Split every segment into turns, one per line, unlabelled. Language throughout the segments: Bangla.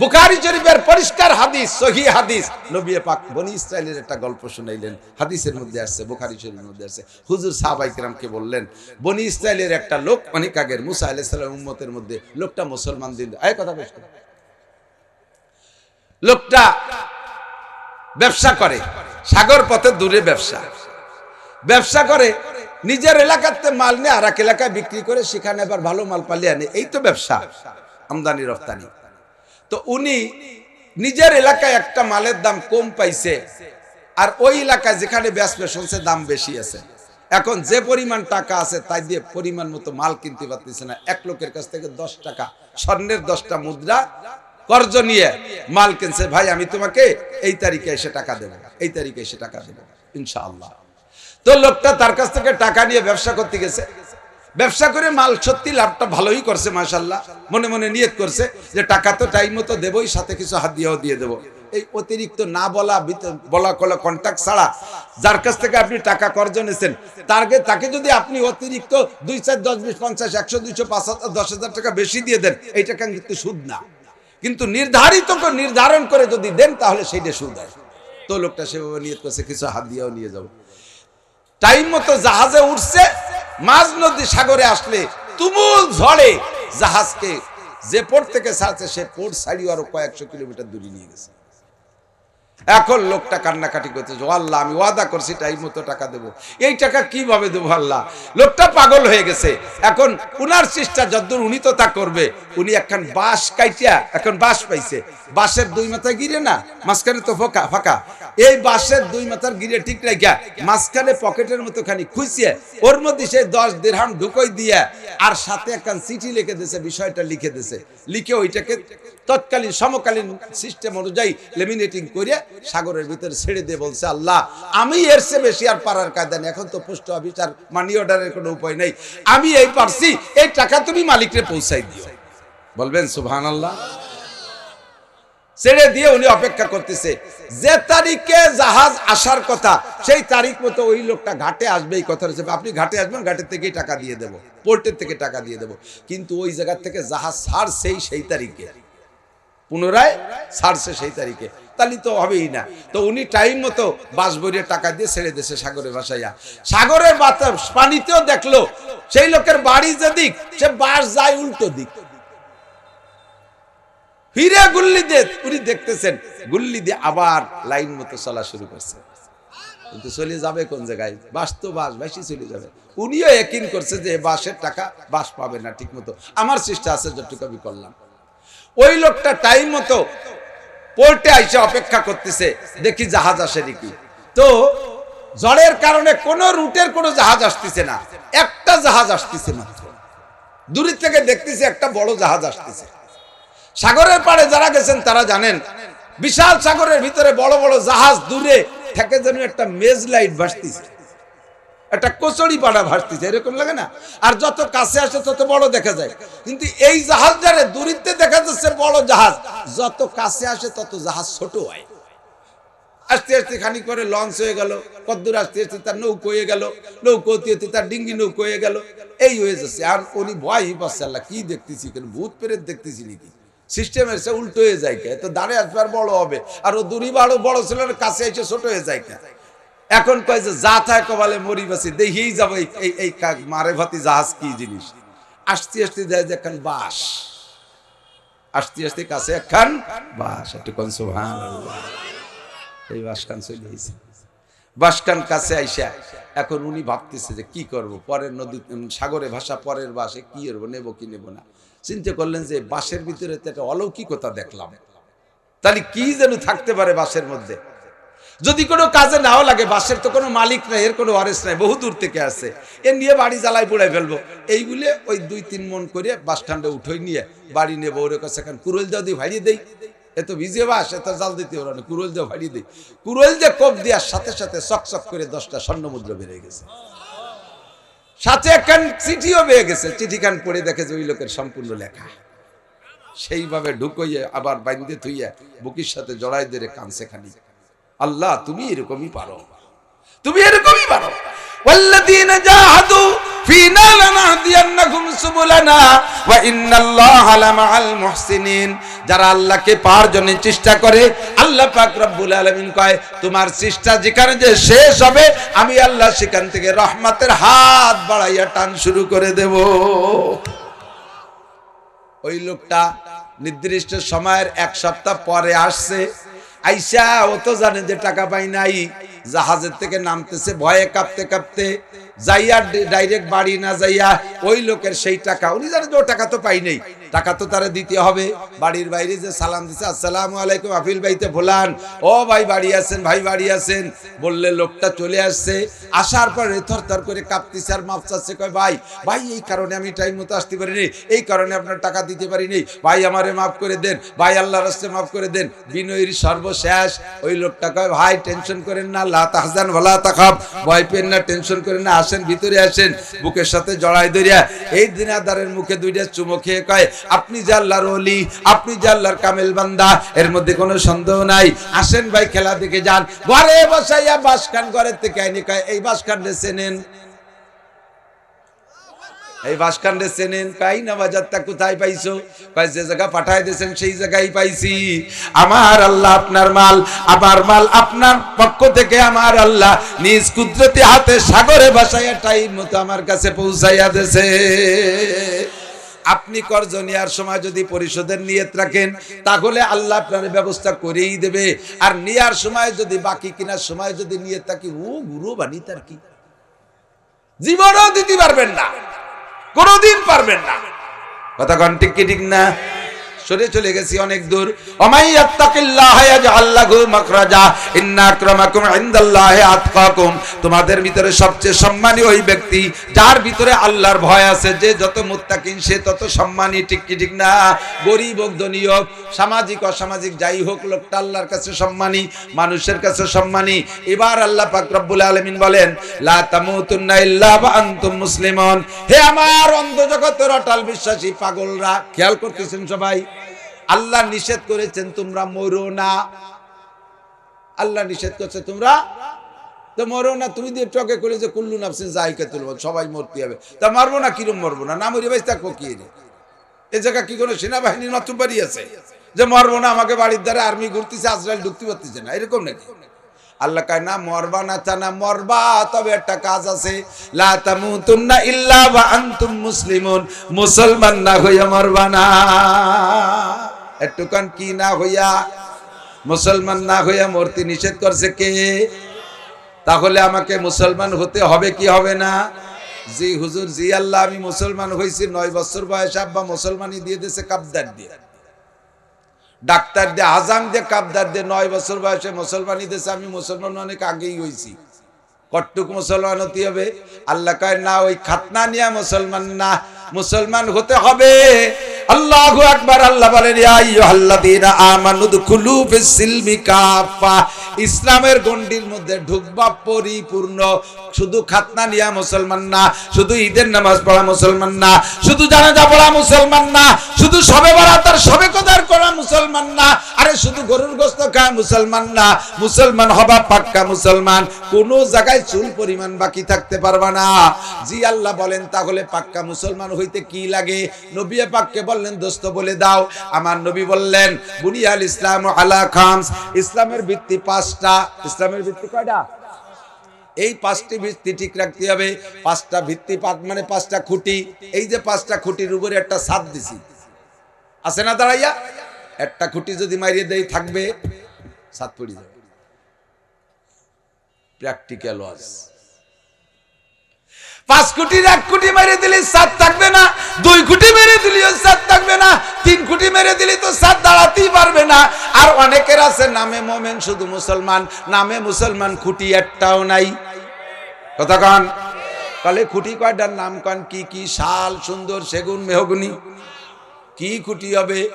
বুখারী শরীফের পরিষ্কার হাদিস সহি হাদিস। নবী পাক বনি ইসরায়েলের একটা গল্প শুনাইলেন। হাদিসের মধ্যে আসছে বুখারী শরীফের মধ্যে আসছে হুজুর সাহাবাই কিরামকে বললেন, বনি ইসরায়েলের একটা লোক, অনেক আগের মুসা আলাইহিস সালাম উম্মতের মধ্যে, লোকটা মুসলমান দিন আয় কথা বেশ লোকটা ব্যবসা করে, সাগর পথে দূরে ব্যবসা। ব্যবসা করে, নিজের এলাকাতে মাল নিয়ে আর এক এলাকায় বিক্রি করে, সেখানে আবার ভালো মাল পালিয়ে আনে। এই তো ব্যবসা, আমদানি রফতানি তো উনি নিজের এলাকায় একটা মালের দাম কম পাইছে। আর ওই এলাকায় যেখানে বেচবে শুনছে দাম বেশি আছে। এখন যে পরিমাণ টাকা আছে, তাই দিয়ে পরিমাণ মতো মাল কিনতে পারতেছে না। এক লোকের কাছ থেকে দশ টাকা, স্বর্ণের দশটা মুদ্রা, কর্জ নিয়ে মাল কিনছে। ভাই, আমি তোমাকে এই তারিখে এসে টাকা দেবো, এই তারিখে এসে টাকা দেবো, ইনশাআল্লাহ। তো লোকটা তার কাছ থেকে টাকা নিয়ে ব্যবসা করতে গেছে। ব্যবসা করে মাল সত্যি লাভটা ভালোই করছে মাশাল্লাহ মনে মনে নিয়ত করছে যে টাকা তো টাইম মতো দেবই, সাথে কিছু হাত দিয়েও দিয়ে দেবো। এই অতিরিক্ত না বলা বলা কলা কন্ট্যাক্ট ছাড়া যার কাছ থেকে আপনি টাকা কর্জ নিয়েছেন তারকে তাকে যদি আপনি অতিরিক্ত দুই চার, দশ বিশ, পঞ্চাশ, একশো, দুইশো, পাঁচ হাজার, দশ হাজার টাকা বেশি দিয়ে দেন, এই টাকা কিন্তু সুদ না। কিন্তু নির্ধারিত নির্ধারণ করে যদি দেন, তাহলে সেইটা সুদ হয়। তো লোকটা সেভাবে নিয়ত করছে, কিছু হাত দিয়েও নিয়ে যাব। টাইম মতো জাহাজে উঠছে মাঝ নদী সাগরে আসলে তুমুল ঝড়ে জাহাজকে যে পোর্ট থেকে ছাড়ছে, সে পোর্ট ছাড়িয়ে আরও কয়েকশো কিলোমিটার দূরে নিয়ে গেছে। এখন লোকটা কান্নাকাটি করতেছে "ও আল্লাহ, আমি ওয়াদা করছি টাইম মতো টাকা দেবো। এই টাকা কীভাবে দেবো আল্লাহ? লোকটা পাগল হয়ে গেছে। এখন উনার চেষ্টা যদ্দূর, উনি তো তা করবে। উনি একখান বাঁশ কাইটিয়া, এখন বাঁশ পাইছে। বাঁশের দুই মাথায় গিরে না, মাঝখানে তো ফাঁকা ফাঁকা। এই বাঁশের দুই মাথার গিরে ঠিক রাখিয়া মাঝখানে পকেটের মতো খানি খুঁজিয়ে ওর মধ্যে সে দশ দেড়হাম ঢুকই দিয়ে, আর সাথে একখান চিঠি লিখে দিয়েছে বিষয়টা লিখে দিয়েছে লিখে ওইটাকে তৎকালীন, সমকালীন সিস্টেম অনুযায়ী লেমিনেটিং করে সাগরের ভিতরে ছেড়ে দিয়ে বলছে, আল্লাহ, আমি এর চেয়ে বেশি আর পারার কায়দা নেই। এখন তো পোস্ট অফিস আর মানি অর্ডারের কোনো উপায় নেই। আমি এই পারছি, এই টাকা তুমি মালিকরে পৌঁছাই দিও। বলবেন সুবহান আল্লাহ ছেড়ে দিয়ে উনি অপেক্ষা করতেছে। যে তারিখে জাহাজ আসার কথা, সেই তারিখ মতো ওই লোকটা ঘাটে আসবে, এই কথা রয়েছে আপনি ঘাটে আসবেন ঘাটের থেকেই টাকা দিয়ে দেবো, পোর্টের থেকে টাকা দিয়ে দেবো। কিন্তু ওই জায়গার থেকে জাহাজ ছাড়ছেই সেই তারিখে। পুনরায় ছাড়ছে সেই তারিখে। তাহলে তো হবেই না। তো উনি টাইম মতো বাস বইয়ের টাকা দিয়ে ছেড়ে দিয়েছে সাগরে ভাসাইয়া। সাগরের বাতাস পানিতেও দেখল, সেই লোকের বাড়ি যেদিক, সে বাস যায় উল্টো দিক। ফিরে গুল্লি দিয়ে উনি দেখতেছেন, গুল্লি দিয়ে আবার লাইন মতো চলা শুরু করছে। কিন্তু চলে যাবে কোন জায়গায়? বাস তো বাস বাসি চলে যাবে। উনিও একিন করছে যে বাসের টাকা বাস পাবে না ঠিক মতো আমার চেষ্টা আছে, যতটুকু আমি করলাম। ওই লোকটা টাইম মতো পোর্টে আইসে অপেক্ষা করতেছে, দেখি জাহাজ আসে নাকি। তো ঝড়ের কারণে কোন রুটের কোনো জাহাজ আসতেছে না, একটা জাহাজ আসতেছে মাত্র। দূরের থেকে দেখতেছে একটা বড় জাহাজ আসতেছে। সাগরের পাড়ে যারা গেছেন, তারা জানেন, বিশাল সাগরের ভিতরে বড় বড় জাহাজ দূরে থেকে যেন একটা মেজ লাইট ভাসতেছে। একটা কচড়ি পাড়া ভাসতেছে, এরকম লাগে না? আর যত কাছে আসে তত বড় দেখা যায়। কিন্তু এই জাহাজটারে দূরিতে দেখা যাচ্ছে, বড় জাহাজ, যত কাছে আসে তত জাহাজ ছোট হয়। আস্তে আস্তে খানিক পরে লঞ্চ হয়ে গেল, কদ্দূর আস্তে আস্তে তার নৌকো হয়ে গেল, নৌকো হতে হতে তার ডিঙ্গি নৌকো হয়ে গেল, এই হয়ে যাচ্ছে। আর উনি ভয়ই পাচ্ছে, আল্লাহ কি দেখতেছি, কেন ভূত পেরেত দেখতেছি নাকি? সিস্টেমের সে উল্টো হয়ে যায় তো দাঁড়ে আসবে আর বড় হবে। আর ও দূরি বাড়ো বড় ছিল আর কাছে এসে ছোট হয়ে যায় এখন কয় যে যা থাকে কবালে মরি বাসি দেখেই যাব এই- এই মারে ভাতি জাহাজ কি জিনিস? আসতে আসতে যায় যে একখান বাস আসতে আসতে কাছে একখান বাস একটু কোন সুবহান এই বাসখান চলে আইছে বাসখান কাছে আইসা এখন উনি ভাবতেছে যে কি করব? পরের নদী সাগরে ভাষা পরের বাসে কি করব? নেব কি নেব না? চিন্তা করলেন যে বাসের ভিতরে তো একটা অলৌকিকতা দেখলাম। তাহলে কি যেন থাকতে পারে বাসের মধ্যে? যদি কোনো কাজে নাও লাগে বাসের তো কোনো মালিক নাই, এর কোনো ওয়ারেস নাই, বহু দূর থেকে আসে। এ নিয়ে বাড়ি জ্বালাই পোড়াই ফেলব। এইগুলো ওই দুই তিন মন করে বাস ঠান্ডা উঠোই নিয়ে বাড়ি নেব, ওর কাছে এখন কুরল দাও দিয়ে ভাড়িয়ে দেই। এত ভিজে বাস এত জাল দিতে ওরা না, কুরল দিয়ে ভাড়িয়ে দেই। কুরল দিয়ে কোপ দেওয়ার সাথে সাথে চক চক করে দশটা স্বর্ণ মুদ্রা বেড়ে গেছে। সাথে একখান চিঠিও পেয়ে গেছে চিঠিখান পড়ে দেখে যে ওই লোকের সম্পূর্ণ লেখা সেইভাবে ঢুকইয়ে আবার বাইন্দে থুইয়া বুকির সাথে জড়াই দিয়ে কানছে খানি আল্লাহ তুমি এরকমই পারো তুমি এরকমই পারো والذين جاهدوا যারা আল্লাহকে পাওয়ার জন্য চেষ্টা করে, আল্লাহ কয়, তোমার চেষ্টা যেখানে যে শেষ হবে, আমি আল্লাহ সেখান থেকে হাত বাড়াইয়া টান শুরু করে দেব। ওই লোকটা নির্দিষ্ট সময়ের এক সপ্তাহ পরে আসছে, আইসা ও তো জানে যে টাকা পাই নাই, জাহাজের থেকে নামতেছে, ভয়ে কাঁপতে কাঁপতে যাইয়া ডাইরেক্ট বাড়ি না যাইয়া ওই লোকের সেই টাকা, উনি জানে যে ও টাকা তো পাই নাই। টাকা তো তারা দিতে হবে। বাড়ির বাইরে যে সালাম দিছে, আসসালামু আলাইকুম আফিল ভাইতে ভোলান। ও ভাই, বাড়ি আছেন? ভাই, বাড়ি আছেন। বললে লোকটা চলে আসছে। আসার পর থর থর করে কাঁপতেছে আর মাপ চাচ্ছে। কয়, ভাই ভাই, এই কারণে আমি টাইম মতো আসতে পারিনি। এই কারণে আপনার টাকা দিতে পারিনি। ভাই, আমারে মাফ করে দেন। ভাই, আল্লাহর রাস্তে মাফ করে দেন। বিনয়ের সর্বশেষ ওই লোকটা কয়, ভাই, টেনশন করেন না, লা তাহজান ওয়ালা তাখাব ভয় পেন না, টেনশন করেন না, আসেন, ভিতরে আসেন। বুকের সাথে জড়াই ধরিয়া এই দিনাদারের মুখে দুইটা চুমো খেয়ে কয় আপনি যে আল্লাহর অলি আপনি যে আল্লাহর কামেল বান্দা, এর মধ্যে কোনো সন্দেহ নাই। আসেন ভাই, খেলা দেখে যান। ঘরে বসাইয়া বাসখান ঘরের থেকে আইনি কয়, এই বাসখান চেনেন? এই বাসকান্ডে চেনেন? কাই না বাজারটা কোথায় পাইছো? কয়, যে জায়গা পাঠায় দিয়েছেন, সেই জায়গায় পাইছি। আমার আল্লাহ আপনার মাল, আমার মাল আপনার পক্ষ থেকে আমার আল্লাহ নিজ কুদরতি হাতে সাগরে ভাসাইয়া টাইম মতো আমার কাছে পৌঁছাইয়া দেছে আপনি কর্জ নেওয়ার সময় যদি পরিশোধের নিয়ত রাখেন, তাহলে আল্লাহ আপনার ব্যবস্থা করেই দেবে। আর নেওয়ার সময় যদি বাকি কিনার সময় যদি নিয়ত থাকি, ও গুরু বানি তার কি? জীবনও দিতে পারবেন না, কোনোদিন পারবেন না। কথা ঠিক কি ঠিক না? সরে চলে গেছি অনেক দূর। তোমাদের ভিতরে সবচেয়ে সম্মানী ওই ব্যক্তি, যার ভিতরে আল্লাহর ভয় আছে, যে যত মুত্তাকিন, সে তত সম্মানী, ঠিক কি ঠিক না? গরিব হোক, ধনী হোক, সামাজিক, অসামাজিক, যাই হোক, লোকটা আল্লাহর কাছে সম্মানী, মানুষের কাছে সম্মানী। এবার আল্লাহ পাক আলামিন বলেন মুসলিমুন। হে আমার অন্ধ জগতের অটল বিশ্বাসী পাগলরা, খেয়াল করতেছেন সবাই? আল্লাহ নিষেধ করেছেন, তোমরা মরো না। আল্লাহ নিষেধ করছে, তোমরা তো মরো না। তুমি দিয়ে টকে করে যে কুল্লু নাফসিন জায়গা তুলব, সবাই মরতে হবে। তা মারবো না, কিরম মরবো না? না মরি ভাই থাকব কি রে? এ জায়গা কি কোনো সেনাবাহিনীর নতুন বাড়ি আছে? যে মরবো না, আমাকে বাড়ির দ্বারা আর্মি ঘুরতেছে, আজরাইল ঢুকতে পারতেছে না। এরকম নাকি? আল্লাহ কয়, না, মরবা না, তা না, মরবা। তবে একটা কাজ আছে। লা তামুতুন্না ইল্লা ওয়া আনতুম মুসলিমুন। মুসলমান না হইয়া মরবা না। একটুখান কি না হইয়া, মুসলমান না হইয়া মরতে নিষেধ করছে কে? তাহলে আমাকে মুসলমান হতে হবে কি হবে না? জি হুজুর, জি আল্লাহ, আমি মুসলমান হয়েছি নয় বছর বয়সে আব্বা মুসলমানই দিয়ে দিয়েছে, কাবদার দিয়ে। ডাক্তার দিয়ে আজাম দিয়ে কাবদার দিয়ে নয় বছর বয়সে মুসলমানই দিয়েছে, আমি মুসলমান অনেক আগেই হয়েছি কটটুক মুসলমান হতে হবে? আল্লাহ কয়, না, ওই খাতনা নিয়ে মুসলমান না, মুসলমান হতে হবে। আল্লাহু আকবার, আল্লাহ বলেন, ইয়া আইয়ুহাল্লাযীনা আমানু দুখুলু ফিস কাফা ইসলামের গণ্ডির মধ্যে ঢুকবা পরিপূর্ণ। শুধু খাতনা নিয়া মুসলমান না, শুধু ঈদের নামাজ পড়া মুসলমান না, শুধু জানাজা পড়া মুসলমান না, শুধু সবে বারাতার সবে কদার করা মুসলমান না, আরে শুধু গরুর গোস্ত খায় মুসলমান না, মুসলমান হবা পাক্কা মুসলমান। কোন জায়গায় চুল পরিমাণ বাকি থাকতে পারবা না। জি আল্লাহ বলেন, তাহলে পাক্কা মুসলমান হইতে কি লাগে? নবী পাককে বললেন, দোস্ত, বলে দাও। আমার নবী বললেন, বুনিয়াল ইসলাম আলা খামস। ইসলামের ভিত্তি পাঁচটা। ইসলামের ভিত্তি কয়টা? এই পাঁচটি ভিত্তি ঠিক রাখতে হবে। পাঁচটা ভিত্তি মানে পাঁচটা খুঁটি। এই যে পাঁচটা খুঁটির উপরে একটা সাত দিছি। আছে না দাঁড়াইয়া? একটা খুঁটি যদি মারিয়ে দেই, থাকবে সাত পড়ি যাবে। প্র্যাকটিক্যাল ওয়াজ পাঁচ কোটির এক কোটি মেরে দিলি, সাত থাকবে না। দুই কোটি মেরে দিলেও সাত থাকবে না। তিন কোটি মেরে দিলি তো সাত দাঁড়াতেই পারবে না। আর অনেকের আছে, নামে মোমেন শুধু মুসলমান, নামে মুসলমান খুঁটি একটাও নাই। কথা কন। তাহলে খুঁটি কয়টার নাম কন? কি কি? শাল, সুন্দর, সেগুন, মেহগুনি। কি খুঁটি হবে?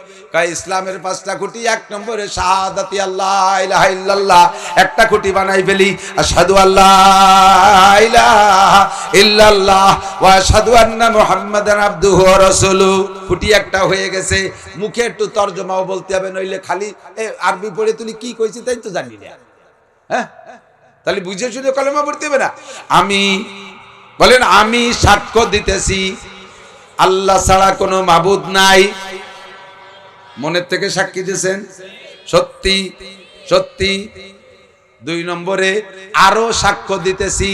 ইসলামের পাঁচটা খুঁটি? এক নম্বরে শাহাদাতি আল্লাহ একটা খুঁটি বানাই ফেলি, আশহাদু আল্লাহ ইলাহা খুঁটি একটা হয়ে গেছে। মুখে একটু তর্জমাও বলতে হবে, নইলে খালি, এ, আরবি পড়ে তুই কি কইছিস তাই তো জানি না। হ্যাঁ? তাহলে বুঝে শুনে কলেমা পড়তে হবে না। আমি, বলেন, আমি সাক্ষ্য দিতেছি। আল্লাহ ছাড়া কোনো মাবুদ নাই। মনের থেকে সাক্ষী দিয়েছেন। সত্যি সত্যি। দুই নম্বরে আরও সাক্ষ্য দিতেছি।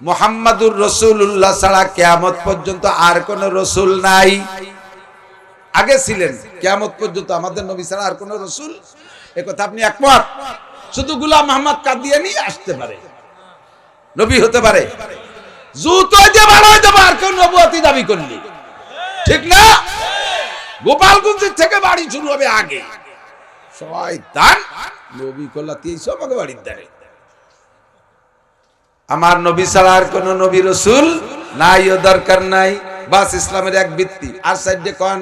মোহাম্মদুর রসুল্লাহ ছাড়া কেয়ামত পর্যন্ত আর কোন রসুল নাই। আগে ছিলেন, কেয়ামত পর্যন্ত আমাদের নবী ছাড়া আর কোন রসুল? কথা আপনি একমত? শুধু গুলাম মোহাম্মদ কাদিয়ানি আসতে পারে। নবী হতে পারে। আমার নবী আর কোন নবী রসুল নাই ও দরকার নাই। বাস ইসলামের এক ভিত্তি। আর সাইডে কন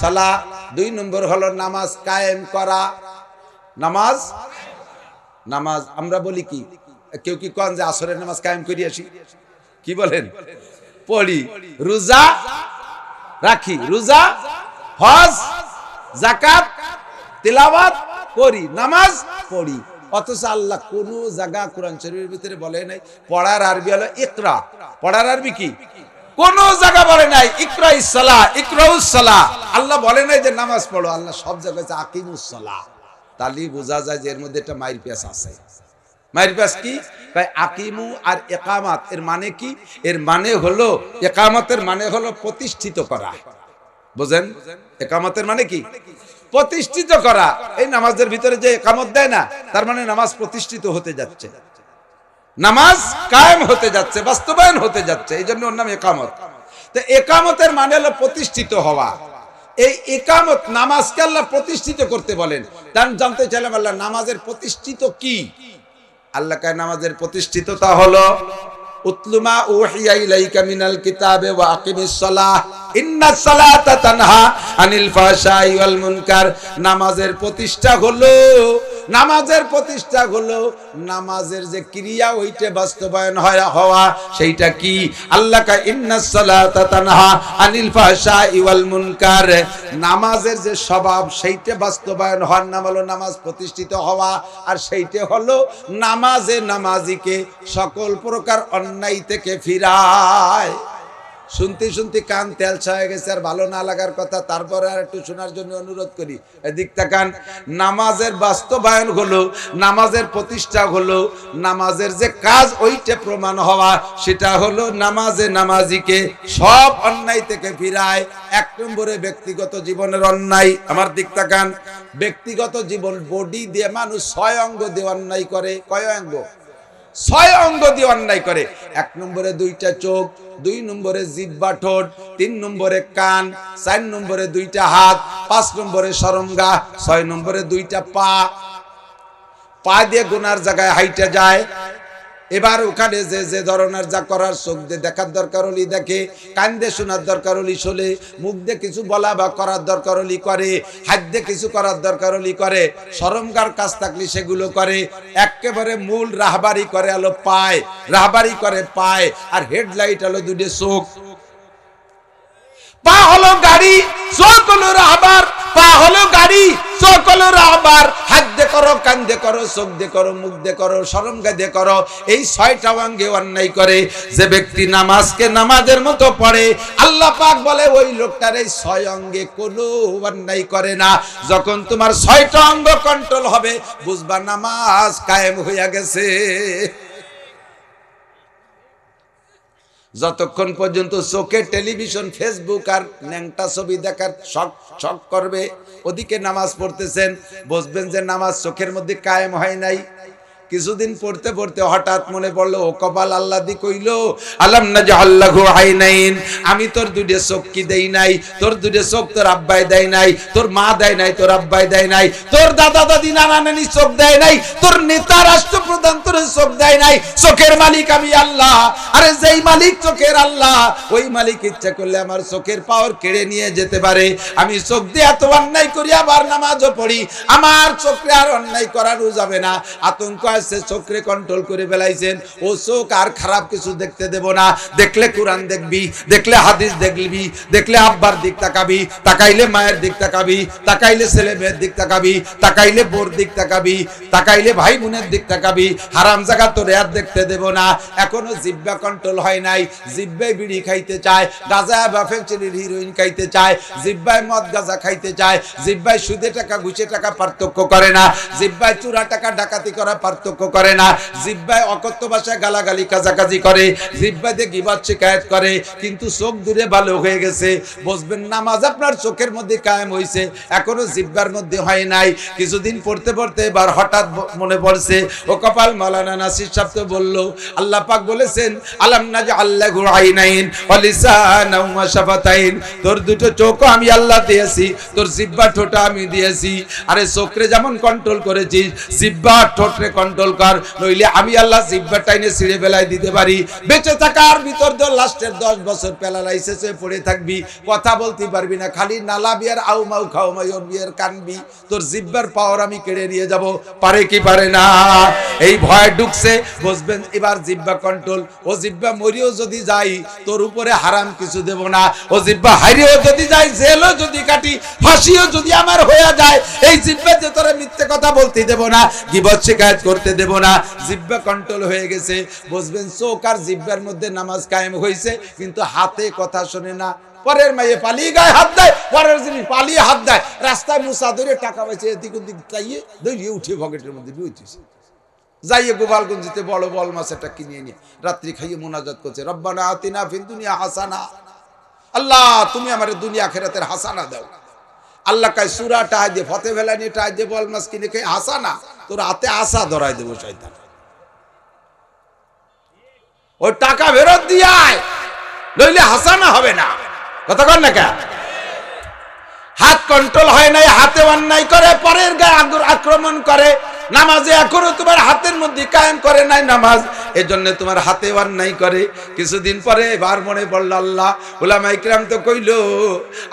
সালা, দুই নম্বর হলো নামাজ কায়েম করা। নামাজ? নামাজ আমরা বলি কি? কেউ কি কন যে আসরের নামাজ কায়েম করি আসি? কি বলেন? পড়ি। রোজা? রাখি। রোজা? হজ? জাকাত তিলাওয়াত? করি নামাজ? পড়ি। অথচ আল্লাহ কোন জায়গা কোরআন শরীফের ভিতরে বলে নাই, পড়ার আরবি হলো ইকরা। পড়ার আরবি কি? কোন জায়গা বলে নাই ইকরা ইসলা ইকরাউসলা আল্লাহ বলে নাই যে নামাজ পড়ো। আল্লাহ সব জায়গায় আকিমুসলা তালি বোঝা যায় যে এর মধ্যে একটা মাইর পেঁচ আছে। পাশ কি? তাই আকিমু আর একামাত। এর মানে কি? এর মানে হলো, একামতের মানে হলো প্রতিষ্ঠিত করা। বুঝেন? একামতের মানে কি? প্রতিষ্ঠিত করা। এই নামাজের ভিতরে যে একামত দেয় না, তার মানে নামাজ প্রতিষ্ঠিত হতে যাচ্ছে। নামাজ কায়েম হতে যাচ্ছে, বাস্তবায়ন হতে যাচ্ছে, এই জন্য ওর নাম একামত। তো একামতের মানে হলো প্রতিষ্ঠিত হওয়া। এই একামত নামাজকে আল্লাহ প্রতিষ্ঠিত করতে বলেন। জানতে চাইলাম, আল্লাহ, নামাজের প্রতিষ্ঠিত কি? আল্লাহ কায় নামাজের প্রতিষ্ঠিততা হলো উতলুমা কিতাবে সালাহ। তানহা আনিল নামাজের প্রতিষ্ঠা হলো নামাজের প্রতিষ্ঠা হলো নামাজের যে ক্রিয়া ওইটা বাস্তবায়ন হয় হওয়া, সেইটা কি? আল্লাহ কা ইন্নাস সালাতা তানহা আনিল ফাহশাই ওয়াল মুনকার। নামাজের যে স্বভাব, সেইটা বাস্তবায়ন হওয়ার নাম হলো নামাজ প্রতিষ্ঠিত হওয়া, আর সেইটা হলো নামাজে নামাজিকে সকল প্রকার অন্যায় থেকে ফিরায়। শুনতে শুনতে কান তেল হয়ে গেছে, আর ভালো না লাগার কথা, তারপরে আর একটু শোনার জন্য অনুরোধ করি। এদিক তাকান, নামাজের বাস্তবায়ন হলো, নামাজের প্রতিষ্ঠা হলো, নামাজের যে কাজ ওইটা প্রমাণ হওয়া, সেটা হলো নামাজে নামাজিকে সব অন্যায় থেকে ফিরায়, এক নম্বরে ব্যক্তিগত জীবনের অন্যায়। আমার দিক তাকান, ব্যক্তিগত জীবন বডি দিয়ে মানুষ ছয় অঙ্গ দিয়ে অন্যায় করে, কয় অঙ্গ? ছয় অঙ্গ দিয়ে অন্যায় করে। এক নম্বরে দুইটা চোখ, দুই নম্বরে জিব্বা ঠোঁট, তিন নম্বরে কান, চার নম্বরে দুইটা হাত, পাঁচ নম্বরে সরঙ্গা, ছয় নম্বরে দুইটা পা। পা দিয়ে গোনার জায়গায় হাইটা যায় এবার ওখানে যে যে ধরনের যা করার চোখ দিয়ে দেখার দরকার হলি দেখে, কান্দে শোনার দরকার হলি শোলে, মুখ দিয়ে কিছু বলা বা করার দরকার হলি করে, হাত দিয়ে কিছু করার দরকার হলি করে সরমকার কাজ থাকলে সেগুলো করে, একেবারে মূল রাহবারি করে আলো পায়, রাহবারি করে পায়, আর হেডলাইট আলো দুটো চোখ পা হলো গাড়ি চোখ হলো রাহবার। পা হলো গাড়ি চোখ হলো হাত দে করো, কান দে করো, চোখ দে করো, মুখ দে করো সরঙ্গা দে করো। এই ছয়টা অঙ্গে অন্যায় করে। যে ব্যক্তি নামাজকে নামাজের মতো পড়ে, আল্লাহ পাক বলে, ওই লোকটার এই ছয় অঙ্গে কোনো অন্যায় করে না। যখন তোমার ছয়টা অঙ্গ কন্ট্রোল হবে, বুঝবা নামাজ কায়েম হইয়া গেছে। যতক্ষণ পর্যন্ত চোখে টেলিভিশন, ফেসবুক আর ন্যাংটা ছবি দেখার শখ শখ করবে, ওদিকে নামাজ পড়তেছেন, বসবেন যে নামাজ চোখের মধ্যে কায়েম হয় নাই। কিছুদিন পড়তে পড়তে হঠাৎ মনে পড়ল, ও কপাল আল্লাহ দি কইল, আলাম না যে আল্লাহু আইনাইন, আমি তোর দুটে চোখ কি দেই নাই, তোর দুটে চোখ তোর আব্বাই দেয় নাই, তোর মা দেয় নাই, তোর আব্বাই দেয় নাই, তোর দাদা দাদি নানা নানি চোখ দেয় নাই, তোর নেতা রাষ্ট্রপ্রধান তোর চোখ দেয় নাই, চোখের মালিক আমি আল্লাহ, আরে যেই মালিক চোখের আল্লাহ, ওই মালিক ইচ্ছা করলে আমার চোখের পাওয়ার কেড়ে নিয়ে যেতে পারে, আমি চোখ দিয়ে এত অন্যায় করি, আবার নামাজও পড়ি, আমার চোখে আর অন্যায় করারও যাবে না, আতঙ্ক আসছে চোখরে কন্ট্রোল করে ফেলাইছেন ও চোখ আর খারাপ কিছু দেখতে দেব না। দেখলে কোরআন দেখবি, দেখলে হাদিস দেখবি, দেখলে আব্বার দিক তাকাবি, তাকাইলে মায়ের দিক তাকাবি, তাকাইলে ছেলে মেয়ের দিক তাকাবি, তাকাইলে বোর দিক তাকাবি, তাকাইলে ভাই বোনের দিক তাকাবি। হারাম জায়গা তোরে আর দেখতে দেব না। এখনও জিব্বা কন্ট্রোল হয় নাই জিব্বায় বিড়ি খাইতে চায় গাঁজা বা ফেন্সিডিল হিরোইন খাইতে চায় জিব্বায় মদ গাঁজা খাইতে চায় জিব্বায় সুদে টাকা, ঘুষে টাকা পার্থক্য করে না জিব্বায় চুরা টাকা ডাকাতি করা পার্থক্য করে না। জিব্বায় অকথ্য ভাষায় গালাগালি, কাজাকাজি করে। জিব্বাতে গিবাদ শিকায়ত করে। কিন্তু চোখ দূরে ভালো হয়ে গেছে। বসবেন, নামাজ আপনার চোখের মধ্যে কায়েম হয়েছে এখনও জিব্বার মধ্যে হয় নাই। কিছুদিন পড়তে পড়তে এবার হঠাৎ মনে পড়ছে, ও কপাল মালানা নাসির সাহেব তো বলল, আল্লাহ পাক বলেছেন, আলাম না যে আল্লাহ আইনাইন অলিসান শাফাতাইন। তোর দুটো চোখও আমি আল্লাহ দিয়েছি, তোর জিব্বা ঠোঁটা আমি দিয়েছি। আরে চোখরে যেমন কন্ট্রোল করেছিস, জিব্বা ঠোঁটরে কন্ট্রোল কর নইলে আমি আল্লাহ জিব্বা টাইনে ছিঁড়ে বেলায় দিতে পারি। বেঁচে থাকার ভিতর তো লাস্টের দশ বছর প্যালালাইসিসে পড়ে থাকবি, কথা বলতে পারবি না, খালি নালা বিয়ার আউ মাউ খাও মাই বিয়ার কানবি। তোর জিব্বার পাওয়ার আমি কেড়ে নিয়ে যাব, পারে কি পারে না? এই ভয় ঢুকছে, বুঝবেন এবার জিব্বা কন্ট্রোল ও জিব্বা মরিও যদি যাই, তোর উপরে হারাম কিছু দেব না। ও জিব্বা হারিয়েও যদি যাই, জেলও যদি কাটি, ফাঁসিও যদি আমার হয়ে যায়, এই জিব্বাতে তোরা মিথ্যে কথা বলতে দেব না। গিবত শিকায়ত করতে দেব না। জিব্বা কন্ট্রোল হয়ে গেছে। বুঝবেন চোখ আর জিব্বার মধ্যে নামাজ কায়েম হয়েছে, কিন্তু হাতে কথা শোনে না। পরের মাইয়ে পালিয়ে গায়ে হাত দেয়, পরের জিনিস পালিয়ে হাত দেয়। রাস্তায় মুসা ধরে টাকা পাইছে এদিক ওদিক চাইয়ে দৌড়িয়ে উঠে পকেটের মধ্যে ঢুকেছে যাইয়ে গোপালগঞ্জিতে বড় বল মাছ একটা কিনে নিয়ে রাত্রি খাইয়ে মোনাজাত করছে। রব্বানা আতিনা ফিল দুনিয়া হাসানা। আল্লাহ, তুমি আমার দুনিয়া খেরাতের হাসানা দাও। আল্লাহ কায়, সুরা টাহাই দিয়ে ফতে ভেলা নিয়ে টাহাই বল মাস কিনে খেয়ে আসা না, তোর হাতে আশা ধরাই দেবো শয়তান। ওই টাকা ফেরত দিয়ে আয়, নইলে হাসানা হবে না। কথা কর না কেন হাত কন্ট্রোল হয় নাই, হাতে অন্যায় করে, পরের গায়ে আক্রমণ করে নামাজে এখনও তোমার হাতের মধ্যে কায়েম করে নাই নামাজ। এজন্য তোমার হাতে অন্যায় করে। কিছুদিন পরে এবার মনে পড়ল, আল্লাহ উলামা ইকরাম তো কইল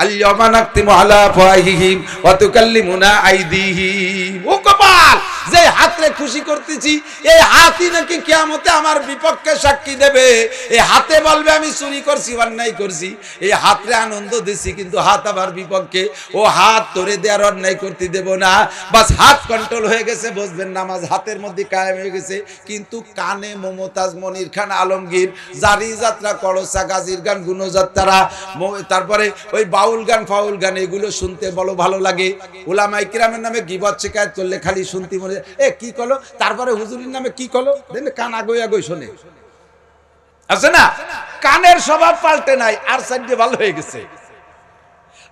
আল্লামা নাকতিমু আলা ফাহিহিম ওয়া তুকাল্লিমুনা আইদিহিম। ও কপাল, যে হাতরে খুশি করতেছি, এই হাতই নাকি কিয়ামতে আমার বিপক্ষে সাক্ষী দেবে। এই হাতে বলবে, আমি চুরি করছি, অন্যায় করছি। এই হাতরে আনন্দ দিছি, কিন্তু হাত আবার বিপক্ষে। ও হাত তোরে দেওয়ার অন্যায় করতে দেব না। বাস হাত কন্ট্রোল হয়ে গেছে বসবেন নামাজ হাতের মধ্যে কায়েম হয়ে গেছে। কিন্তু কানে মমতাজ মনির খান আলমগীর, জারি যাত্রা করসা গাজীর গান গুণযাত্রা তারপরে ওই বাউল গান, ফাউল গান, এগুলো শুনতে বলো, ভালো লাগে। ওলামা ইকরামের নামে গিবত শিকায়ত করলে খালি শুনতে মনে এ, কি কলো? তারপরে হুজুরির নামে কি কলো? দেন কান আগই আগই শোনে। আছে না? কানের স্বভাব পাল্টে নাই, আর সাইডে ভালো হয়ে গেছে।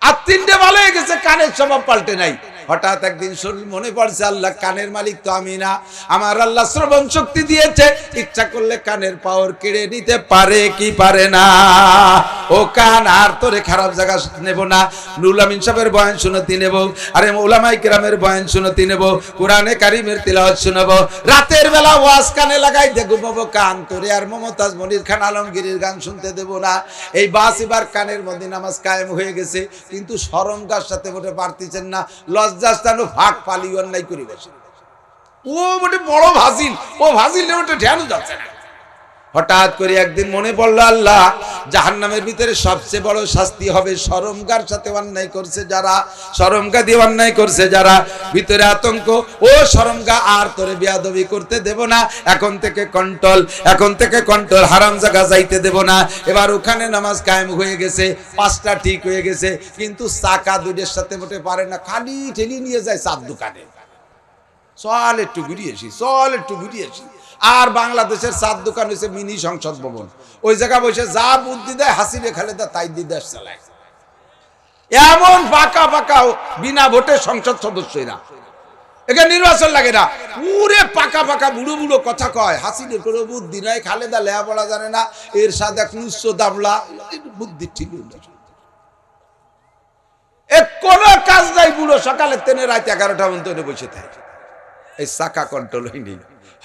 আর তিনটে ভালো হয়ে গেছে, কানের স্বভাব পাল্টে নাই। হঠাৎ একদিন শরীর মনে পড়ছে, আল্লাহ কানের মালিক তো আমি না। আমার আল্লাহ শ্রবণ শক্তি দিয়েছে, ইচ্ছা করলে কানের পাওয়ার কেড়ে নিতে পারে কি পারে না। ও কান, আর তোরে খারাপ জায়গা নেব না। নুল আমিন সাহেবের বয়ান শুনতি নেব, আরে ওলামাই কিরামের বয়ান শুনতি নেব, কোরআনে কারিমের তিলাওয়াত শুনব। রাতের বেলা ওয়াজ কানে লাগাই দেখো বাবু কান তোরে আর মমতাজ মনির খান আলমগীরের গান শুনতে দেব না। এই বাস এবার কানের মধ্যে নামাজ কায়েম হয়ে গেছে, কিন্তু সরম সাথে মোটে পারতেছেন না লজ্জাস্থান ফাঁক পালি অন্যায় করে বসে ও বটে বড় ভাজিল। ও ভাজিল ওটা ধ্যান যাচ্ছে না। হঠাৎ করে একদিন মনে পড়ল আল্লাহ, জাহান্নামের ভিতরে সবচেয়ে বড় শাস্তি হবে সরমকার সাথে অন্যায় করছে যারা, সরমগা দিয়ে অন্যায় করছে যারা। ভিতরে আতঙ্ক, ও সরমকা আর তোরে বিয়াদবি করতে দেব না, এখন থেকে কন্ট্রোল, এখন থেকে কন্ট্রোল, হারাম জায়গা যাইতে দেব না। এবার ওখানে নামাজ কায়েম হয়ে গেছে, পাঁচটা ঠিক হয়ে গেছে, কিন্তু চাকা দুইটার সাথে মোটে পারে না, খালি ঠেলি নিয়ে যায় চার দোকানে। চল একটু ঘুরিয়েছি চল একটু ঘুরিয়েছি আর বাংলাদেশের চার দোকান হয়েছে মিনি সংসদ ভবন। ওই জায়গা বসে যা বুদ্ধি দেয় হাসিলে খালেদা তাই দিয়ে দেশ চালায়। এমন পাকা পাকা বিনা ভোটে সংসদ সদস্যই না এখানে নির্বাচন লাগে না। পুরে পাকা পাকা বুড়ো বুড়ো কথা কয়। হাসিনের কোনো বুদ্ধি নাই, খালেদা বলা জানে না এর সাথে এক উচ্চ দামলা বুদ্ধি ঠিক কোনো কাজ নাই, বুড়ো সকালে তেনে রাত এগারোটা পর্যন্ত বসে থাকে। এই চাকা কন্ট্রোল হয়নি।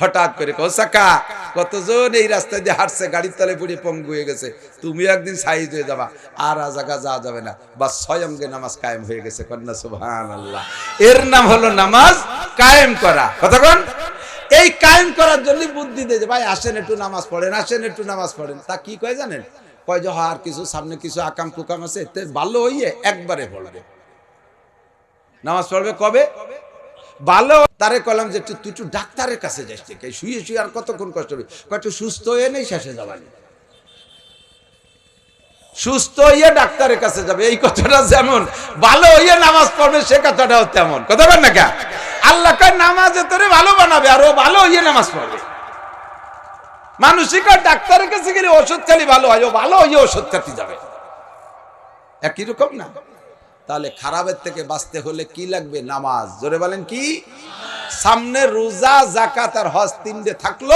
হঠাৎ করে কো চাকা কতজন এই রাস্তা দিয়ে হাঁটছে? গাড়ির তলে পড়ে পঙ্গু হয়ে গেছে। তুমি একদিন সাইজ হয়ে যাবা, আর আ জায়গা যাওয়া যাবে না। বা স্বয়ংকে নামাজ কায়েম হয়ে গেছে কন্যা সুবহান আল্লাহ এর নাম হলো নামাজ কায়েম করা। কতক্ষণ এই কায়েম করার জন্য বুদ্ধি দেয় যে, ভাই, আসেন, একটু নামাজ পড়েন, আসেন, একটু নামাজ পড়েন। তা কি কয় জানেন? কয় যে আর কিছু, সামনে কিছু আকাম কুকাম আছে, তে ভালো হইয়ে একবারে পড়বে। নামাজ পড়বে কবে? ভালো তারে কলাম যে তুই একটু ডাক্তারের কাছে যাস থেকে শুয়ে শুয়ে আর কতক্ষণ কষ্ট হবে? একটু সুস্থ হয়ে নেই, শেষে যাবানি। সুস্থ হইয়ে ডাক্তারের কাছে যাবে। এই কথাটা যেমন, ভালো হইয়ে নামাজ পড়বে, সে কথাটাও তেমন। কথা বল না কে আল্লাহ কয়, নামাজে তোরে ভালো বানাবে, আর ও ভালো হইয়ে নামাজ পড়বে। মানুষই কয় ডাক্তারের কাছে গেলে ওষুধ খালি ভালো হয়, ও ভালো হইয়ে ওষুধ খাতে যাবে। একই রকম না? তাহলে খারাপের থেকে বাঁচতে হলে কি লাগবে? নামাজ। জোরে বলেন কি? সামনে রোজা জাকাত আর হজ তিনটে থাকল।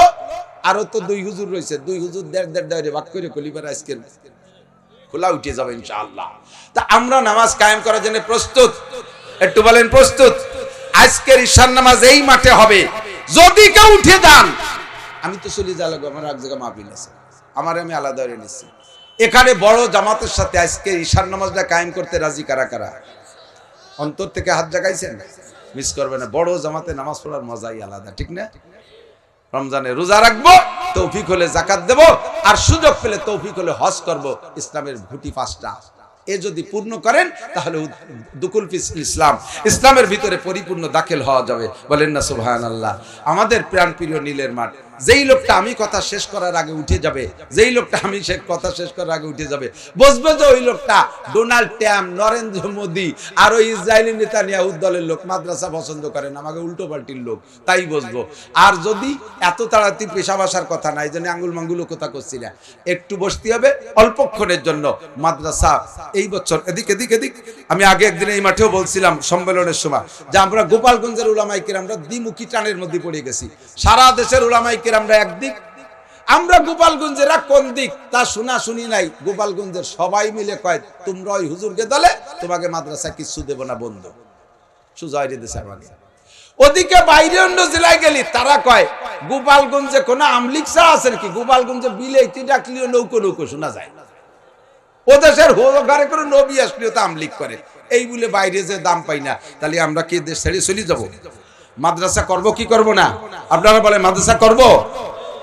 আরও তো দুই হুজুর রয়েছে। দুই হুজুর দেড় দেড় ডাইরে ভাগ করে কলিবার আজকের খোলা উঠে যাবে ইনশাআল্লাহ। তা আমরা নামাজ কায়েম করার জন্য প্রস্তুত। একটু বলেন প্রস্তুত। আজকের ঈশান নামাজ এই মাঠে হবে। যদি কেউ উঠে যান। আমি তো চলে যা লাগবো, আমার এক জায়গায় মাহফিল আছে। আমার আমি আলাদা হয়ে নিচ্ছি এখানে বড় জামাতের সাথে আজকে ঈশান নামাজটা কায়েম করতে রাজি কারা কারা? অন্তর থেকে হাত জাগাইছেন? মিস করবে না। বড় জামাতে নামাজ পড়ার মজাই আলাদা, ঠিক না? রমজানে রোজা রাখব, তৌফিক হলে জাকাত দেব, আর সুযোগ পেলে তৌফিক হলে হজ করব, ইসলামের ভুটি পাঁচটা। এ যদি পূর্ণ করেন, তাহলে দুকুল ইসলাম। ইসলামের ভিতরে পরিপূর্ণ দাখিল হওয়া যাবে। বলেন না সুবহান আল্লাহ আমাদের প্রাণ প্রিয় নীলের মাঠ যেই লোকটা আমি কথা শেষ করার আগে উঠে যাবে, যেই লোকটা আমি সে কথা শেষ করার আগে উঠে যাবে, বুঝবে যে ওই লোকটা ডোনাল্ড ট্যাম নরেন্দ্র মোদী আর ওই ইসরায়েলি নেতা নিয়াহুদ দলের লোক মাদ্রাসা পছন্দ করেন আমাকে উল্টো পাল্টির লোক, তাই বুঝব। আর যদি এত তাড়াতাড়ি পেশা বাসার কথা নাই যেন আঙ্গুল মাঙ্গুল কথা করছি না। একটু বসতে হবে অল্পক্ষণের জন্য মাদ্রাসা এই বছর, এদিক এদিক এদিক। আমি আগে একদিন এই মাঠেও বলছিলাম সম্মেলনের সময়, যে আমরা গোপালগঞ্জের উলামাইকের আমরা দ্বিমুখী টানের মধ্যে পড়ে গেছি। সারা দেশের উলামাইকের আমরা একদিক আমরা গোপালগঞ্জেরা কোন দিক? তা শোনা শুনি নাই। গোপালগঞ্জের সবাই মিলে কয়, তোমরা ওই হুজুরকে দলে? তোমাকে মাদ্রাসা কিছু দেব না, বন্ধু। সুজয় দিতেছে আমাকে ওদিকে বাইরে অন্য জেলায় গেলি, তারা কয়, গোপালগঞ্জে কোন আমলিক চা আছে কি গোপালগঞ্জে বিলেতি ডাকলিও নৌকো নৌকো শোনা যায়। ও দেশের ঘরে করে নবী আসলেও তো আমলিক করে। এই বলে বাইরে যে দাম পাই না, তাহলে আমরা কি দেশ ছেড়ে চলে যাব? মাদ্রাসা করব কি করব না? আপনারা বলে মাদ্রাসা করব?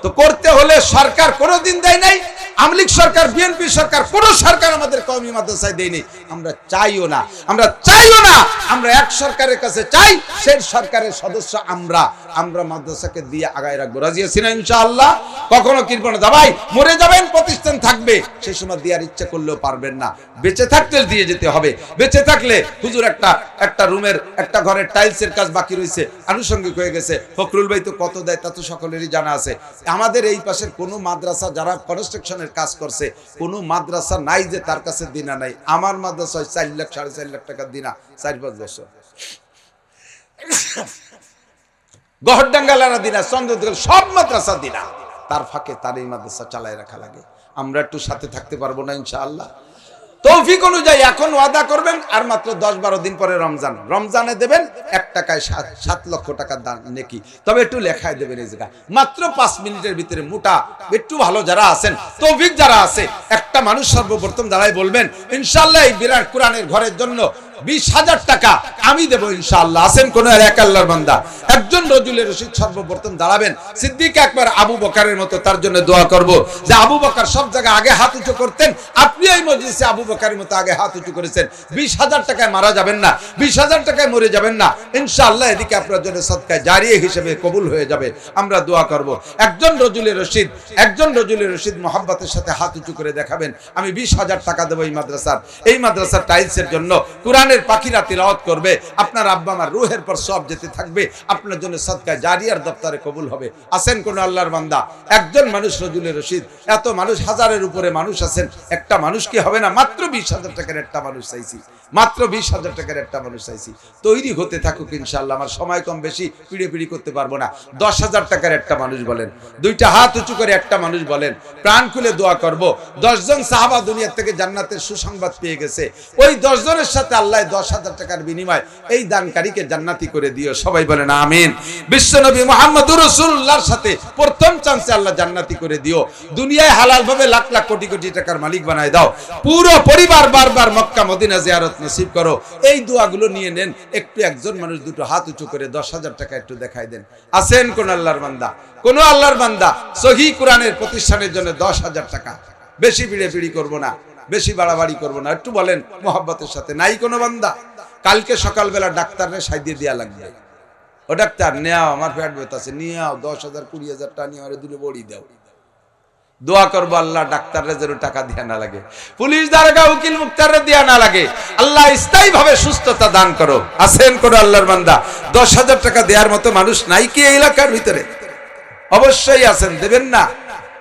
তো করতে হলে সরকার কোনো দিন দেয় নাই। আমলিক সরকার বিএনপি সরকার, কোন সরকার আমাদের কওমি মাদ্রাসায় দেয়নি। আমরা চাইও না, আমরা চাইও না, আমরা এক সরকারের কাছে চাই, সেই সরকারের সদস্য আমরা। আমরা মাদ্রাসাকে দিয়ে আগায় রাখব। রাজি আছি ইনশাআল্লাহ? কখনো না দাবাই মরে যাবেন, প্রতিষ্ঠান থাকবে। সেই সময় দেওয়ার ইচ্ছা করলেও পারবেন না। বেঁচে থাকতে দিয়ে যেতে হবে। বেঁচে থাকলে হুজুর একটা একটা রুমের, একটা ঘরের টাইলসের কাজ বাকি রয়েছে। আনুষঙ্গিক হয়ে গেছে। ফখরুল ভাই তো কত দেয় তা তো সকলেরই জানা আছে। আমাদের এই পাশের কোনো মাদ্রাসা যারা কনস্ট্রাকশনের কাজ করছে, কোনো মাদ্রাসা নাই যে তার কাছে দিনা নাই। আমার মাদ্রাসায় চার লাখ, সাড়ে চার লাখ টাকা দিনা, চার পাঁচ বছর। গহরডাঙ্গালারা দিনা চন্দ্রদুল সব মাদ্রাসা দিনা। তার ফাঁকে তার এই মাদ্রাসা চালায় রাখা লাগে। আমরা একটু সাথে থাকতে পারব না, ইনশাআল্লাহ। তৌফিক অনুযায়ী এখন ওয়াদা করবেন, আর মাত্র দশ বারো দিন পরে রমজান। রমজানে দেবেন এক টাকায় সাত সাত লক্ষ টাকার দান নেকি। তবে একটু লেখায় দেবেন এই জায়গা মাত্র পাঁচ মিনিটের ভিতরে মোটা, একটু ভালো যারা আছেন, তৌফিক যারা আছে, একটা মানুষ সর্বপ্রথম দাঁড়ায় বলবেন, ইনশাল্লাহ এই বিরাট কোরআনের ঘরের জন্য বিশ হাজার টাকা আমি দেবো ইনশাআল্লাহ। আছেন কোন এক আল্লাহর বান্দা। একজন রজুলের রশিদ সর্বপ্রথম দাঁড়াবেন। সিদ্দিক একবার আবু বকারের মতো তার জন্য দোয়া করব যে, আবু বকার সব জায়গায় আগে হাত উঁচু করতেন। আপনি এই মজলিসে আবু বকারের মতো আগে হাত উঁচু করেছেন। বিশ হাজার টাকায় মারা যাবেন না। বিশ হাজার টাকায় মরে যাবেন না। ইনশাআল্লাহ এদিকে আপনার জন্য সৎকায় জারিয়ে হিসেবে কবুল হয়ে যাবে। আমরা দোয়া করব। একজন রজুলের রশিদ, একজন রজুলের রশিদ মোহাব্বতের সাথে হাত উঁচু করে দেখাবেন। আমি বিশ হাজার টাকা দেবো এই মাদ্রাসার। এই মাদ্রাসার টাইলসের জন্য কোরআনের পাখিরা তিলাওয়াত করবে, আপনার আব্বা আমার রুহের পর সব যেতে থাকবে, আপনার জন্য সৎকায় জারিয়ার দপ্তরে কবুল হবে। আসেন কোন আল্লাহর বান্দা? একজন মানুষ রজুলের রশিদ, এত মানুষ হাজারের উপরে মানুষ আছেন, একটা মানুষ কি হবে না? মাত্র বিশ হাজার টাকার একটা মানুষ চাইছি, মাত্র বিশ হাজার টাকার একটা মানুষ চাইছি। তৈরি হতে থাকুক ইনশাল্লাহ আমার সময় কম বেশি, পিড়ে পিড়ি করতে পারব না। দশ হাজার টাকার একটা মানুষ বলেন, দুইটা হাত উঁচু করে একটা মানুষ বলেন, প্রাণ খুলে দোয়া করব। দশজন সাহাবা দুনিয়ার থেকে জান্নাতের সুসংবাদ পেয়ে গেছে। ওই দশজনের সাথে আল্লাহ যায় দশ হাজার টাকার বিনিময় এই দানকারীকে জান্নাতি করে দিও। সবাই বলেন আমিন। বিশ্বনবী মোহাম্মদ রসুল্লাহর সাথে প্রথম চান্সে আল্লাহ জান্নাতি করে দিও। দুনিয়ায় হালাল ভাবে লাখ লাখ কোটি কোটি টাকার মালিক বানায় দাও। পুরো পরিবার বারবার মক্কা মদিনা জিয়ারত নসিব করো। এই দোয়াগুলো নিয়ে নেন, একটু একজন মানুষ দুটো হাত উঁচু করে দশ হাজার টাকা একটু দেখাই দেন। আছেন কোন আল্লাহর বান্দা? কোন আল্লাহর বান্দা? সহি কোরআনের প্রতিষ্ঠানের জন্য দশ হাজার টাকা। বেশি পিড়ে পিড়ি করব না। বেশি বাড়াবাড়ি করব না। একটু বলেন, মোহাব্বতের সাথে। নাই কোনো বান্দা। কালকে সকালবেলা ডাক্তারে সাইদিয়ে দেওয়া লাগবে। ও ডাক্তার, নেও, আমার পেট ব্যথাছে নিয়ে আও দশ হাজার, কুড়ি হাজার টাকা নিয়ে দুটো বড়ি দাও। দোয়া করব আল্লাহ, ডাক্তাররা যেন টাকা দেয়া না লাগে। পুলিশ দারগা উকিল মুক্তারে দেয়া না লাগে। আল্লাহ স্থায়ী ভাবে সুস্থতা দান করো। আসেন করো আল্লাহর বান্দা? দশ হাজার টাকা দেওয়ার মতো মানুষ নাই কি এলাকার ভিতরে? অবশ্যই আছেন, দেবেন না।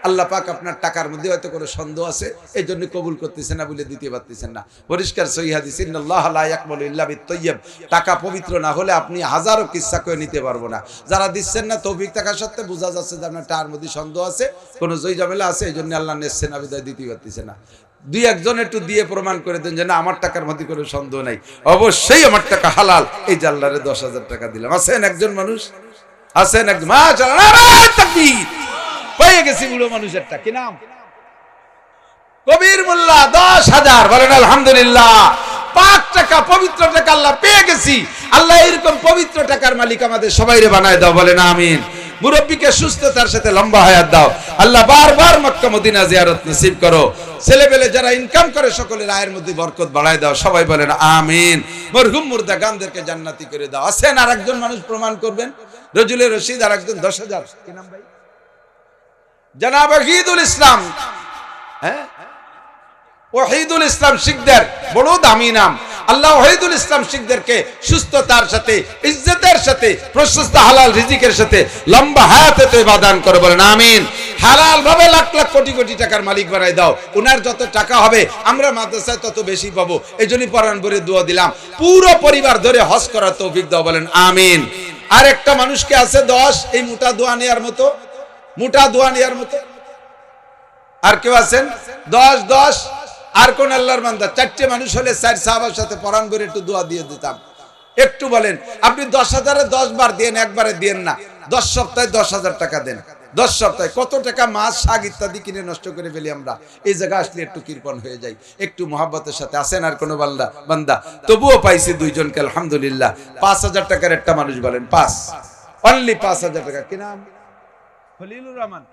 আল্লাহ পাক আপনার টাকার মধ্যে হয়তো কোনো সন্দেহ আছে, এই জন্য কবুল করতেছেন না, বলে দিতে পারতেছেন না। পরিষ্কার সহিহাদিস বিত-তাইয়্যিব। টাকা পবিত্র না হলে আপনি হাজারো কিচ্ছা করে নিতে পারব না। যারা দিচ্ছেন না তৌফিক থাকা সত্ত্বে বোঝা যাচ্ছে যে আপনার টাকার মধ্যে সন্দেহ আছে, কোনো জয় ঝামেলা আছে, এই জন্য আল্লাহ নেচ্ছে না, বিদায় দিতে পারতেছে না। দুই একজন একটু দিয়ে প্রমাণ করে দেন যে না, আমার টাকার মধ্যে কোনো সন্দেহ নাই। অবশ্যই আমার টাকা হালাল। এই যে আল্লাহরে দশ হাজার টাকা দিলাম। আছেন একজন মানুষ? আছেন একজন? তাকবীর। হয়ে গেছি বুড়ো কি নাম? কবির মোল্লা, দশ হাজার। বলেন, আলহামদুলিল্লাহ। পাঁচ টাকা পবিত্র টাকা আল্লাহ পেয়ে গেছি। আল্লাহ এরকম পবিত্র টাকার মালিক আমাদের বানায় দাও, বলেন, আমিন। মুরব্বীকে সাথে লম্বা হায়াত দাও। আল্লাহ বারবার মক্কা মদিনা জিয়ারত নসিব করো। ছেলেবেলে যারা ইনকাম করে, সকলের আয়ের মধ্যে বরকত বাড়ায় দাও। সবাই বলেন, আমিন। মরহুম মুর্দা গানদেরকে জান্নাতি করে দাও। আছেন আর একজন মানুষ প্রমাণ করবেন? রজুলের রশিদ আর একজন দশ হাজার। কি নাম ভাই? জনাব ওহিদুল ইসলাম। হ্যাঁ? ওহিদুল ইসলাম শিখদের বড় দামি নাম। আল্লাহ ওহিদুল ইসলাম শিখদেরকে সুস্থতার সাথে, ইজ্জতের সাথে, প্রশস্ত হালাল রিজিকের সাথে লম্বা হায়াতে তো ইবাদান করে বলেন, আমিন। হালাল ভাবে লাখ লাখ কোটি কোটি টাকার মালিক বানাই দাও। উনার যত টাকা হবে, আমরা মাদ্রাসায় তত বেশি পাবো। এই জন্যই পরাণ ভরে দোয়া দিলাম। পুরো পরিবার ধরে হজ করার তৌফিক দাও বলেন, আমিন। আর একটা মানুষকে আছে দশ, এই মোটা দোয়া নেওয়ার মতো। মোটা দোয়া নেওয়ার মতো। আর কেউ আছেন? দশ দশ। আর কোন আল্লাহর বান্দা? চারটে মানুষ হলে চার সাহাবার সাথে পরাণ করে একটু দোয়া দিয়ে দিতাম। একটু বলেন, আপনি দশ হাজারে দশ বার দেন একবারে দেন না। দশ সপ্তাহে দশ হাজার টাকা দেন। দশ সপ্তাহে কত টাকা মাছ, শাক ইত্যাদি কিনে নষ্ট করে ফেলি আমরা। এই জায়গা আসলে একটু কৃপণ হয়ে যাই একটু মহাব্বতের সাথে আসেন আর কোনো বান্দা? বান্দা, তবুও পাইছি দুইজনকে, আলহামদুলিল্লাহ। পাঁচ হাজার টাকার একটা মানুষ বলেন, পাঁচ। অনলি পাঁচ হাজার টাকা। কি নাম? খলিলুর রহমান।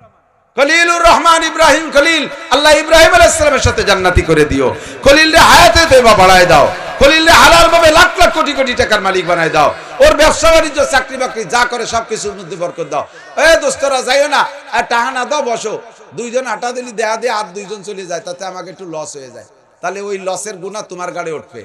খলিলুর রহমান ইব্রাহিম খলিল, আল্লাহ ইব্রাহিম আলাইহিসসালামের সাথে জান্নাতি করে দিও। খলিল রে হায়াতে দেবা বাড়ায় দাও। খলিল রে হালাল ভাবে লাখ লাখ কোটি কোটি টাকার মালিক বানায় দাও। ওর ব্যবসা, বাণিজ্য, চাকরি বাকরি যা করে সব কিছুর মধ্যে বরকত দাও। এ দোস্তরা, যাইও না আর টাহা না দাও, বসো। দুইজন আটা দিলি দেয়া দিয়ে আর দুইজন চলে যায়, তাতে আমাকে একটু লস হয়ে যায়। তাহলে ওই লসের গুণা তোমার গাড়ি উঠবে।